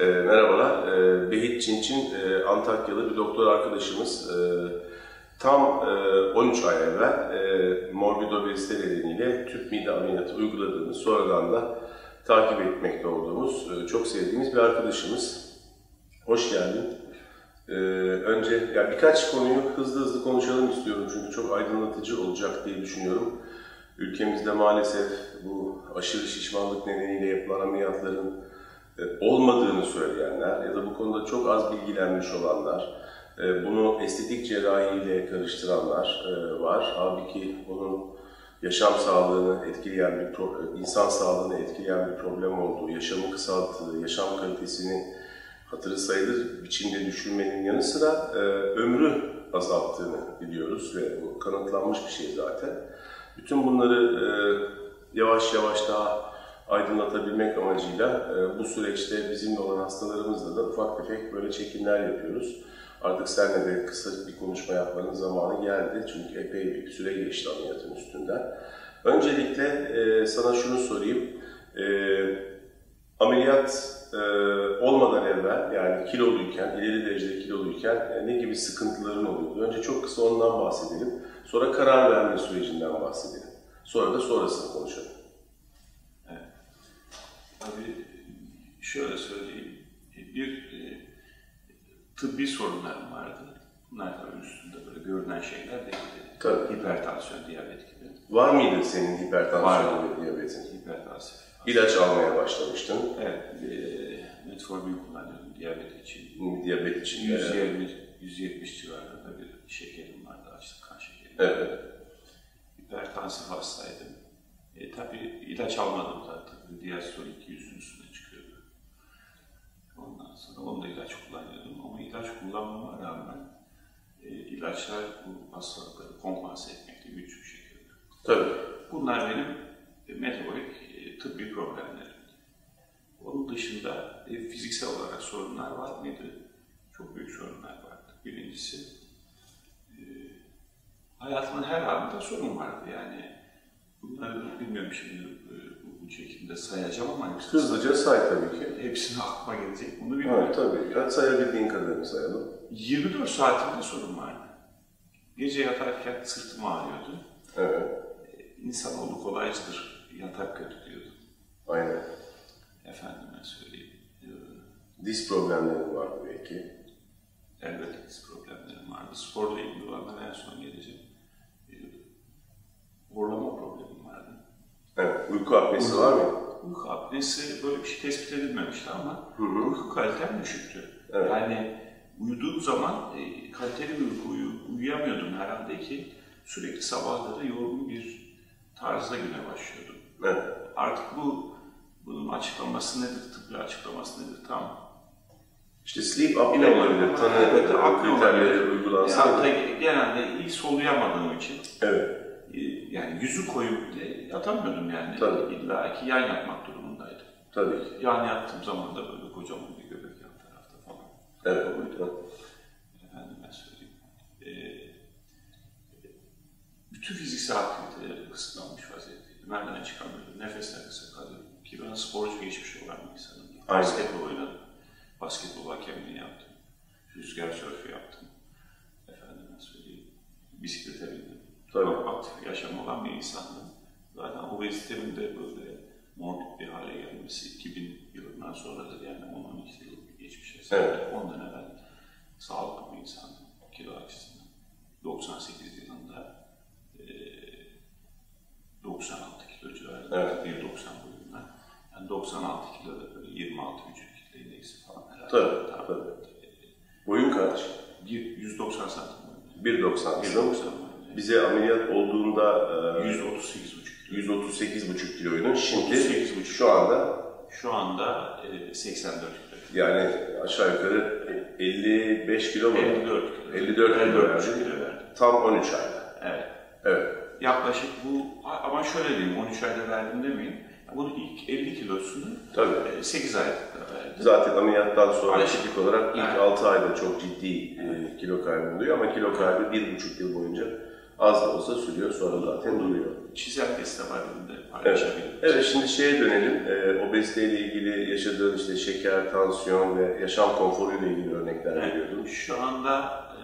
E, merhabalar, e, Behit Çinçin, e, Antakyalı bir doktor arkadaşımız. E, tam e, 13 ay evvel e, morbid obezite nedeniyle tüp mide ameliyatı uyguladığını sonradan da takip etmekte olduğumuz, e, çok sevdiğimiz bir arkadaşımız. Hoş geldin. E, önce ya birkaç konuyu hızlı hızlı konuşalım istiyorum çünkü çok aydınlatıcı olacak diye düşünüyorum. Ülkemizde maalesef bu aşırı şişmanlık nedeniyle yapılan ameliyatların e, olmadığını söyleyenler ya da bu konuda çok az bilgilenmiş olanlar, bunu estetik cerrahiyle karıştıranlar e, var. Halbuki onun yaşam sağlığını etkileyen bir pro- insan sağlığını etkileyen bir problem olduğu, yaşamı kısalttığı, yaşam kalitesini hatırı sayılır biçimde düşürmenin yanı sıra ömrü azalttığını biliyoruz ve bu kanıtlanmış bir şey zaten. Bütün bunları yavaş yavaş daha aydınlatabilmek amacıyla e, bu süreçte bizimle olan hastalarımızla da ufak tefek böyle çekimler yapıyoruz. Artık seninle de kısa bir konuşma yapmanın zamanı geldi çünkü epey bir süre geçti ameliyatın üstünden. Öncelikle e, sana şunu sorayım. E, ameliyat e, olmadan evvel yani kiloluyken, ileri derecede kiloluyken e, ne gibi sıkıntıların oluyordu? Önce çok kısa ondan bahsedelim. Sonra karar verme sürecinden bahsedelim. Sonra da sonrasını konuşalım. Tabii şöyle söyleyeyim, bir e, tıbbi sorunlarım vardı. Bunlar tabii üstünde böyle görünen şeyler değildi. Tabii. Hipertansiyon, diyabet gibi. Var mıydı senin hipertansiyon ve diyabetin? Hipertansif. İlaç almaya başlamıştın. Evet, e, metformin kullanıyorum diyabet için. Diyabet için. 120, 170 civarında bir şekerim vardı, açlık kan şekeri. Evet. Hipertansif hastaydım. E, tabii ilaç almadım da tabii diastolik yüzün üstüne çıkıyordu. Ondan sonra onu da ilaç kullanıyordum ama ilaç kullanmama rağmen e, ilaçlar bu hastalıkları kompanse etmekte güçlük çekiyordu. Tabii. Bunlar benim e, metabolik e, tıbbi problemlerimdi. Onun dışında e, fiziksel olarak sorunlar var mıydı? Çok büyük sorunlar vardı. Birincisi, e, hayatımın her anında sorun vardı. Yani bunları bilmiyorum şimdi e, bu, bu çekimde sayacağım ama hepsini, Hızlıca say tabii ki. hepsini aklıma gelecek. Bunu bilmiyorum. Evet tabii. Hadi sayabildiğin kadarını sayalım. 24 saatimde sorun vardı. Gece yatarken sırtım ağrıyordu. Evet. İnsanoğlu kolaycıdır. Yatak kötü diyordu. Aynen. Efendime söyleyeyim. Diz problemlerin vardı belki. Elbette diz problemlerim vardı. Sporla ilgili olanlara en son geleceğim. E, horlama problemim vardı. Evet. Uyku apnesi var mı? Uyku apnesi böyle bir şey tespit edilmemişti ama Hı hı. uyku kalitem düşüktü. Evet. Yani uyuduğum zaman e, kaliteli bir uyku uyu- uyuyamıyordum herhalde ki sürekli sabahları yorgun bir tarzda güne başlıyordum. Evet. Artık bu bunun açıklaması nedir, tıbbi açıklaması nedir tam İşte sleep apnea olabilir. Tanı Evet, kriterleri uygulansa. Da genelde iyi soluyamadığım için Evet. e, yani yüzü koyup bile yatamıyordum yani. Tabii. İlla ki yan yatmak durumundaydım. Tabii ki. Yan yattığım zaman da böyle kocaman bir göbek yan tarafta falan. Evet. Efendime söyleyeyim. E, bütün fiziksel aktiviteleri kısıtlanmış vaziyetteydim. Merdiven çıkamıyordum. Nefes nefese kalıyordum. Ki ben sporcu geçmiş olan bir insanım. Aynen. Basketbol oynadım. Basketbol hakemliği yaptım. Rüzgar sörfü yaptım. Efendime söyleyeyim. Bisiklete bindim. Tabii. Aktif yaşam olan bir insandım. Zaten obezitemin de böyle morbid bir hale gelmesi 2000 yılından sonradır yani 10-12 yıl geçmiş Evet. Ondan evvel sağlıklı bir insandım kilo açısından. 98 yılında eee 96 kilo civarında, Evet. 1.90 boyunda. Yani 96 kilo da böyle 26 vücut kitle indeksi falan herhalde. Tabii, tabii. Boyun kaç? Bir- 190 santim boyunda. 1.90. 1.90 boyunda. Bize ameliyat olduğunda e, 138,5 kilo. 138,5 kiloydun. Şimdi 138,5. şu anda Şu anda eee, 84 kilo. yani aşağı yukarı 55 kilo mu? 54 kilo. 54 kilo 54 verdi. kilo verdim. Tam 13 ayda. Evet. Evet. yaklaşık bu ama şöyle diyeyim 13 ayda verdim demeyin. Bunun ilk 50 kilosunu Tabii. e, 8 ayda verdim. Zaten ameliyattan sonra tipik olarak ilk Evet. 6 ayda çok ciddi e, kilo kaybı oluyor ama kilo kaybı 1,5 yıl boyunca az da olsa sürüyor sonra zaten duruyor. Çizelgesi de var elimde paylaşabilirim. Evet şimdi şeye dönelim. E, obeziteyle ilgili yaşadığın işte şeker, tansiyon ve yaşam konforuyla ilgili örnekler Evet. veriyordun. Şu anda e,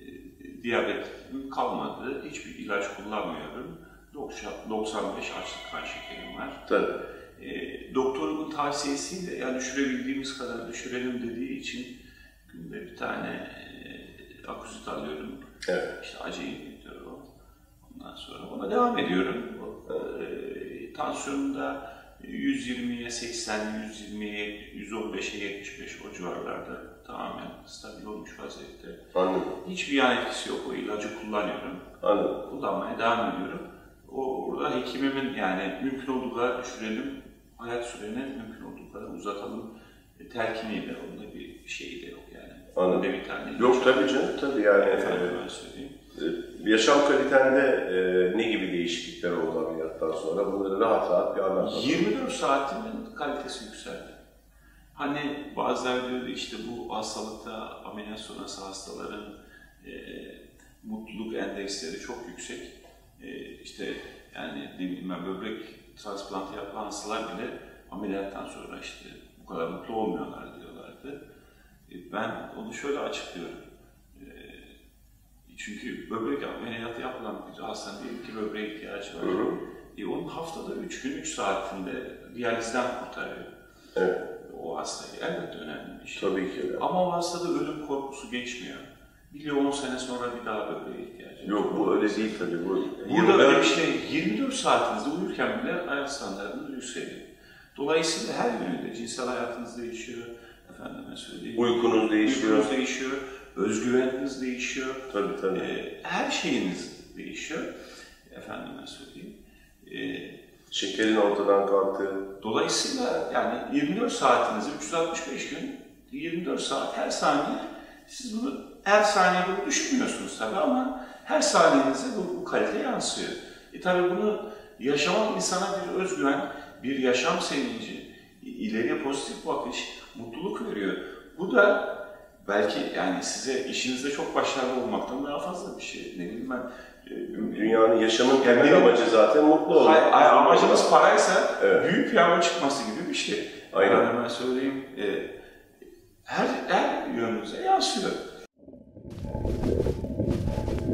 e, diyabetim kalmadı. Hiçbir ilaç kullanmıyorum. 90 95 açlık kan şekerim var. Tabii. E, doktorumun tavsiyesiyle ya düşürebildiğimiz kadar düşürelim dediği için günde bir tane e, akuzit alıyorum. Evet. İşte acı gidiyor o. Ondan sonra ona devam ediyorum. E, tansiyonum da 120'ye 80, 120'ye 115'e 75 o civarlarda tamamen stabil olmuş vaziyette. Anladım. Hiçbir yan etkisi yok. O ilacı kullanıyorum. Anladım. Kullanmaya devam ediyorum. O orada hekimimin yani mümkün olduğu kadar düşürelim, hayat süreni mümkün olduğu kadar uzatalım e, telkiniyle. Onda bir şeyi de yok yani. Anladım. Bir tane Yok tabii canım. Tabii yani Efendim e, ben söyleyeyim. e, yaşam kalitende e, ne gibi değişiklikler oldu ameliyattan sonra? Bunları rahat rahat bir anlat. 24 saatimin kalitesi yükseldi. Hani bazıları diyordu işte bu hastalıkta ameliyat sonrası hastaların e, mutluluk endeksleri çok yüksek. E, işte yani ne bileyim ben böbrek transplantı yapan hastalar bile ameliyattan sonra işte bu kadar mutlu olmuyorlar diyorlardı. E, ben onu şöyle açıklıyorum. E, çünkü böbrek ameliyatı yapılan bir hastanın diyelim ki böbreğe ihtiyacı var. Hı hı. E, onun haftada 3 gün 3 saatinde diyalizden kurtarıyor Evet. o hastayı. Elbette önemli bir şey. Tabii ki. Ama o hastada ölüm korkusu geçmiyor. Biliyor 10 sene sonra bir daha böbreğe ihtiyacı var. Yok bu öyle değil tabii. Bu Burada 24 öyle bir şey 24 saatinizde uyurken bile hayat standartınız yükseliyor. Dolayısıyla her yönde cinsel hayatınız değişiyor. Efendime söyleyeyim. Uykunuz değişiyor. Uykunuz değişiyor. Özgüveniniz değişiyor. Tabii tabii. E, her şeyiniz değişiyor. Efendime söyleyeyim. E, Şekerin ortadan kalktı. Dolayısıyla yani 24 saatinizi 365 gün 24 saat her saniye siz bunu her saniye bunu düşünmüyorsunuz tabii ama her saniyenize bu, bu kalite yansıyor. E tabii bunu yaşamak insana bir özgüven, bir yaşam sevinci, ileriye pozitif bakış, mutluluk veriyor. Bu da belki yani size işinizde çok başarılı olmaktan daha fazla bir şey. Ne bileyim ben. e, Dünyanın yaşamın temel benim- amacı zaten mutlu olmak. Hay, hay, amacınız paraysa Evet. büyük hava çıkması gibi bir şey. Aynen. Hemen söyleyeyim. e, her, her yönünüze yansıyor. Thank you.